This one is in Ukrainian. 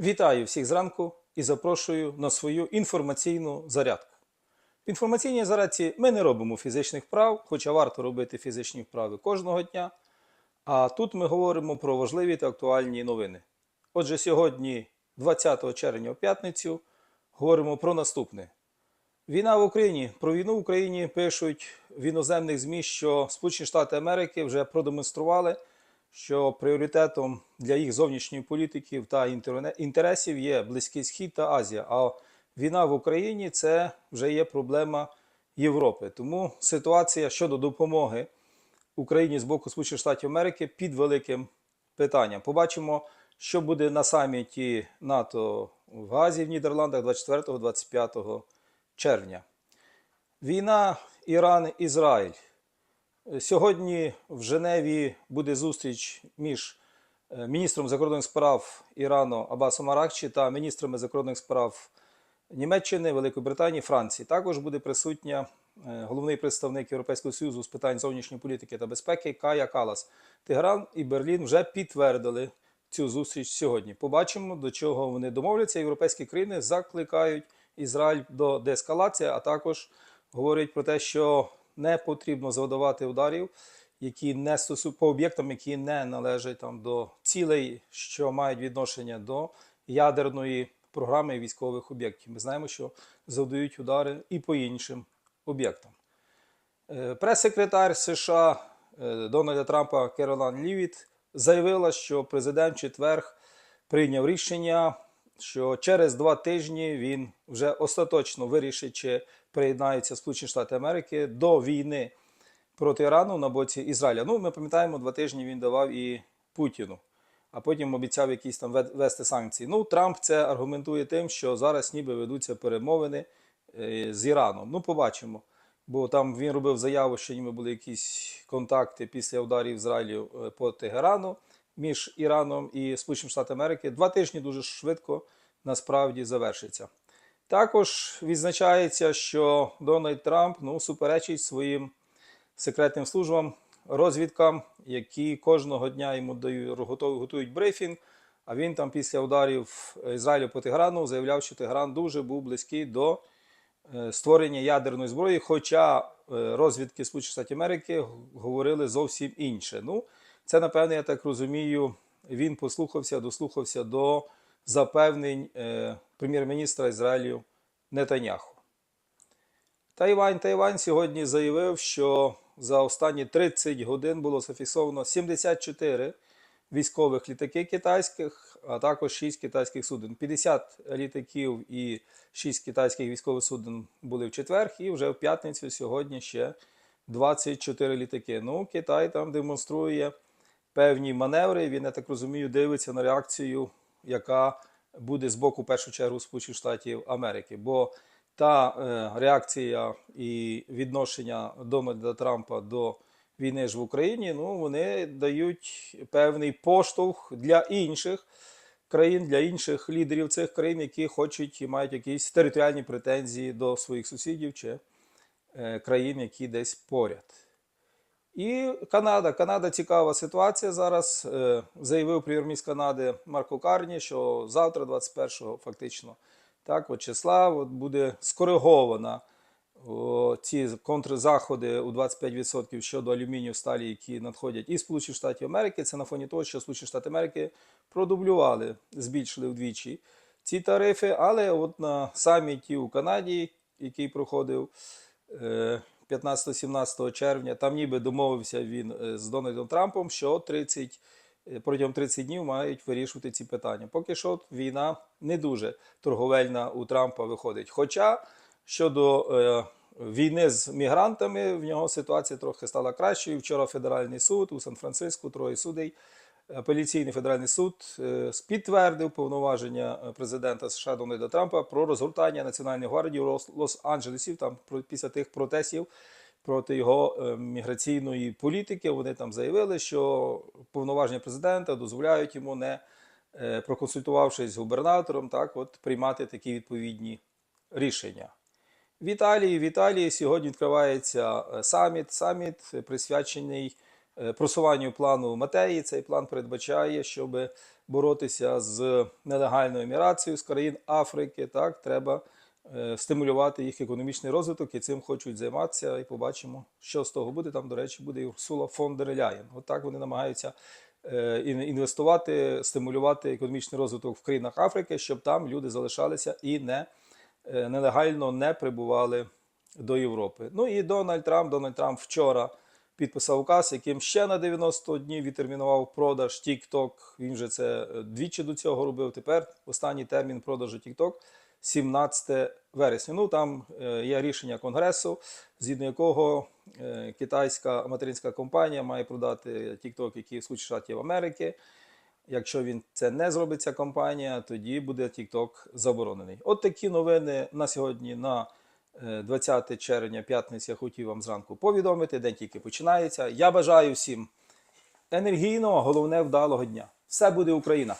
Вітаю всіх зранку і запрошую на свою інформаційну зарядку. В інформаційній зарядці ми не робимо фізичних вправ, хоча варто робити фізичні вправи кожного дня. А тут ми говоримо про важливі та актуальні новини. Отже, сьогодні, 20 червня в п'ятницю, говоримо про наступне. Війна в Україні. Про війну в Україні пишуть в іноземних ЗМІ, що Сполучені Штати Америки вже продемонстрували, що пріоритетом для їх зовнішньої політики та інтересів є Близький Схід та Азія. А війна в Україні це вже є проблема Європи. Тому ситуація щодо допомоги Україні з боку Сполучених Штатів Америки під великим питанням. Побачимо, що буде на саміті НАТО в Газі в Нідерландах 24-25 червня. Війна Іран-Ізраїль. Сьогодні в Женеві буде зустріч між е, міністром закордонних справ Ірану Абасом Аракчі та міністрами закордонних справ Німеччини, Великої Британії, Франції. Також буде присутня е, головний представник Європейського Союзу з питань зовнішньої політики та безпеки Кая Калас. Тегеран і Берлін вже підтвердили цю зустріч сьогодні. Побачимо, до чого вони домовляться. Європейські країни закликають Ізраїль до деескалації, а також говорять про те, що не потрібно завдавати ударів, які не стосу... по об'єктам, які не належать там до цілей, що мають відношення до ядерної програми військових об'єктів. Ми знаємо, що завдають удари і по іншим об'єктам. Е, Прес-секретар США е, Дональда Трампа Керолан Лівіт заявила, що президент четверг прийняв рішення, що через два тижні він вже остаточно вирішить, чи приєднаються Сполучені Штати Америки до війни проти Ірану на боці Ізраїля. Ну, ми пам'ятаємо, два тижні він давав і Путіну, а потім обіцяв якісь там вести санкції. Ну, Трамп це аргументує тим, що зараз ніби ведуться перемовини е, з Іраном. Ну, побачимо. Бо там він робив заяву, що ніби були якісь контакти після ударів Ізраїлю е, по Тегерану між Іраном і Сполученими Штатами Америки. Два тижні дуже швидко насправді завершиться. Також відзначається, що Дональд Трамп ну, суперечить своїм секретним службам, розвідкам, які кожного дня йому дають, готують брифінг. А він там після ударів Ізраїлю по Теграну заявляв, що Тегран дуже був близький до е, створення ядерної зброї, хоча е, розвідки Сполучених Штатів Америки говорили зовсім інше. Ну, це, напевне, я так розумію, він послухався, дослухався до запевнень е, прем'єр-міністра Ізраїлю Нетаняху. Тайвань Тайвань сьогодні заявив, що за останні 30 годин було зафіксовано 74 військових літаки китайських, а також 6 китайських суден. 50 літаків і 6 китайських військових суден були в четвер, і вже в п'ятницю сьогодні ще 24 літаки. Ну, Китай там демонструє певні маневри. Він, я так розумію, дивиться на реакцію, яка буде з боку в першу чергу Сполучених Штатів Америки. Бо та е, реакція і відношення Дональда Трампа до війни ж в Україні, ну вони дають певний поштовх для інших країн, для інших лідерів цих країн, які хочуть і мають якісь територіальні претензії до своїх сусідів чи е, країн, які десь поряд. І Канада. Канада цікава ситуація зараз. Е, Заявив прем'єр-міністр Канади Марко Карні, що завтра, 21-го, фактично, так, от числа, от буде скоригована ці контрзаходи у 25% щодо алюмінію сталі, які надходять із Сполучених Штатів Америки. Це на фоні того, що Сполучені Штати Америки продублювали, збільшили вдвічі ці тарифи. Але от на саміті у Канаді, який проходив е, 15-17 червня, там ніби домовився він е, з Дональдом Трампом, що 30, е, протягом 30 днів мають вирішувати ці питання. Поки що війна не дуже торговельна у Трампа виходить. Хоча щодо е, війни з мігрантами, в нього ситуація трохи стала кращою. Вчора федеральний суд у Сан-Франциско, троє судей. Апеляційний федеральний суд е, підтвердив повноваження е, президента США Дональда Трампа про розгортання Національної гвардії у Лос- Лос-Анджелесі там після тих протестів проти його е, міграційної політики. Вони там заявили, що повноваження президента дозволяють йому, не проконсультувавшись з губернатором, так от приймати такі відповідні рішення. В Італії, в Італії сьогодні відкривається саміт, саміт присвячений просуванню плану Матеї. Цей план передбачає, щоб боротися з нелегальною міграцією з країн Африки. Так, треба е, стимулювати їх економічний розвиток і цим хочуть займатися. І побачимо, що з того буде. Там, до речі, буде і Урсула фон дер Ляєн. Отак вони намагаються е, інвестувати, стимулювати економічний розвиток в країнах Африки, щоб там люди залишалися і не е, нелегально не прибували до Європи. Ну і Дональд Трамп. Дональд Трамп вчора підписав указ, яким ще на 90 днів відтермінував продаж TikTok. Він же це е, двічі до цього робив. Тепер останній термін продажу TikTok 17 вересня. Ну там е, є рішення конгресу, згідно якого е, китайська материнська компанія має продати TikTok, який в Сполучених Штатів Америки. Якщо він це не зробить, ця компанія, тоді буде TikTok заборонений. От такі новини на сьогодні, на 20 червня, п'ятниця, хотів вам зранку повідомити. День тільки починається. Я бажаю всім енергійного, головне вдалого дня. Все буде Україна!